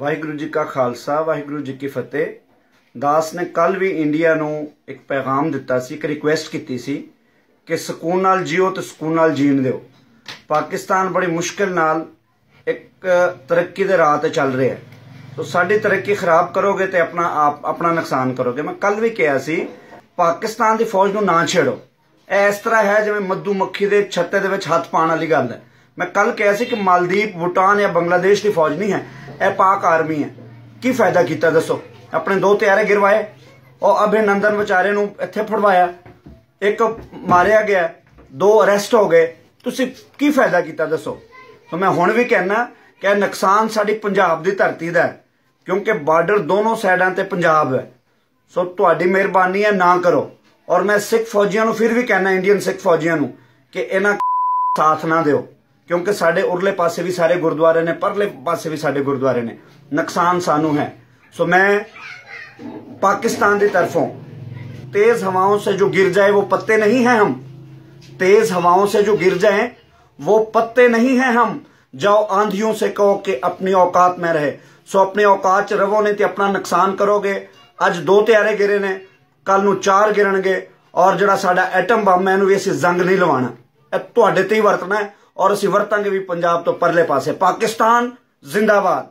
ਵਾਹਿਗੁਰੂ ਜੀ ਕਾ ਖਾਲਸਾ, ਵਾਹਿਗੁਰੂ ਜੀ ਕੀ ਫਤਿਹ। ਦਾਸ ਨੇ ਕੱਲ ਵੀ ਇੰਡੀਆ ਨੂੰ ਇੱਕ ਪੈਗਾਮ ਦਿੱਤਾ ਸੀ, ਇੱਕ ਰਿਕੁਐਸਟ ਕੀਤੀ ਸੀ ਕਿ ਸਕੂਨ ਨਾਲ ਜੀਓ ਤੇ ਸਕੂਨ ਨਾਲ ਜੀਣ ਦਿਓ। ਪਾਕਿਸਤਾਨ ਬੜੀ ਮੁਸ਼ਕਲ ਨਾਲ ਇੱਕ ਤਰੱਕੀ ਦੇ ਰਾਹ ਤੇ ਚੱਲ ਰਿਹਾ ਹੈ। ਤੋ ਸਾਡੀ ਤਰੱਕੀ ਖਰਾਬ ਕਰੋਗੇ ਤੇ ਆਪਣਾ ਆਪ, ਆਪਣਾ ਨੁਕਸਾਨ ਕਰੋਗੇ। ਮੈਂ ਕੱਲ ਵੀ ਕਿਹਾ ਸੀ, ਪਾਕਿਸਤਾਨ ਦੀ ਫੌਜ ਨੂੰ ਨਾ ਛੇੜੋ। ਇਹ ਇਸ ਤਰ੍ਹਾਂ ਹੈ ਜਿਵੇਂ ਮੱਧੂ ਮੱਖੀ ਦੇ ਛੱਤੇ ਦੇ ਵਿੱਚ ਹੱਥ ਪਾਉਣ ਵਾਲੀ ਗੱਲ ਹੈ। ਮੈਂ ਕੱਲ ਕਿਹਾ ਸੀ ਕਿ ਮਾਲਦੀਪ ਭੂਟਾਨ ਜਾਂ ਬੰਗਲਾਦੇਸ਼ ਦੀ ਫੌਜ ਨਹੀਂ ਹੈ, ਇਹ ਪਾਕ ਆਰਮੀ ਹੈ। ਕੀ ਫਾਇਦਾ ਕੀਤਾ, ਦੱਸੋ? ਆਪਣੇ ਦੋ ਤਿਆਰੇ ਗਿਰਵਾਏ, ਉਹ ਅਭਿਨੰਦਨ ਵਿਚਾਰੇ ਨੂੰ ਇੱਥੇ ਫੜਵਾਇਆ, ਇੱਕ ਮਾਰਿਆ ਗਿਆ, ਦੋ ਅਰੈਸਟ ਹੋ ਗਏ। ਤੁਸੀਂ ਕੀ ਫਾਇਦਾ ਕੀਤਾ, ਦੱਸੋ? ਤਾਂ ਮੈਂ ਹੁਣ ਵੀ ਕਹਿਣਾ ਕਿ ਇਹ ਨੁਕਸਾਨ ਸਾਡੀ ਪੰਜਾਬ ਦੀ ਧਰਤੀ ਦਾ ਹੈ, ਕਿਉਂਕਿ ਬਾਰਡਰ ਦੋਨੋਂ ਸਾਈਡਾਂ ਤੇ ਪੰਜਾਬ ਹੈ। ਸੋ ਤੁਹਾਡੀ ਮਿਹਰਬਾਨੀ ਹੈ, ਨਾ ਕਰੋ। ਔਰ ਮੈਂ ਸਿੱਖ ਫੌਜੀਆਂ ਨੂੰ ਫਿਰ ਵੀ ਕਹਿਣਾ ਇੰਡੀਅਨ ਸਿੱਖ ਫੌਜੀਆਂ ਨੂੰ, ਕਿ ਇਹਨਾਂ ਸਾਥ ਨਾ ਦਿਓ। ਕਿਉਂਕਿ ਸਾਡੇ ਉਰਲੇ ਪਾਸੇ ਵੀ ਸਾਰੇ ਗੁਰਦੁਆਰੇ ਨੇ ਪਰਲੇ ਪਾਸੇ ਵੀ ਸਾਡੇ ਗੁਰਦੁਆਰੇ ਨੇ ਨੁਕਸਾਨ ਸਾਨੂੰ ਹੈ ਸੋ ਮੈਂ पाकिस्तान की तरफों तेज हवाओं से जो गिर जाए वो पत्ते नहीं हैं हम तेज हवाओं से जो गिर जाए वो पत्ते नहीं हैं हम जाओ आंधियों से कहो कि अपनी औकात में रहे सो अपनी औकात च रवो नहीं तो अपना नुकसान करोगे ਅੱਜ ਦੋ ਤਿਆਰੇ ਗਿਰੇ ਨੇ ਕੱਲ ਨੂੰ ਚਾਰ ਗਿਰਣਗੇ ਔਰ ਜਿਹੜਾ ਸਾਡਾ ਐਟਮ ਬੰਬ ਹੈ ਇਹਨੂੰ ਵੀ ਅਸੀਂ ਜ਼ੰਗ ਨਹੀਂ ਲਵਾਣਾ ਇਹ ਤੁਹਾਡੇ ਤੇ ਹੀ ਵਰਤਣਾ ਹੈ ਔਰ ਅਸੀਂ ਵਰਤਾਂਗੇ ਵੀ ਪੰਜਾਬ ਤੋਂ ਪਰਲੇ ਪਾਸੇ। ਪਾਕਿਸਤਾਨ ਜ਼ਿੰਦਾਬਾਦ।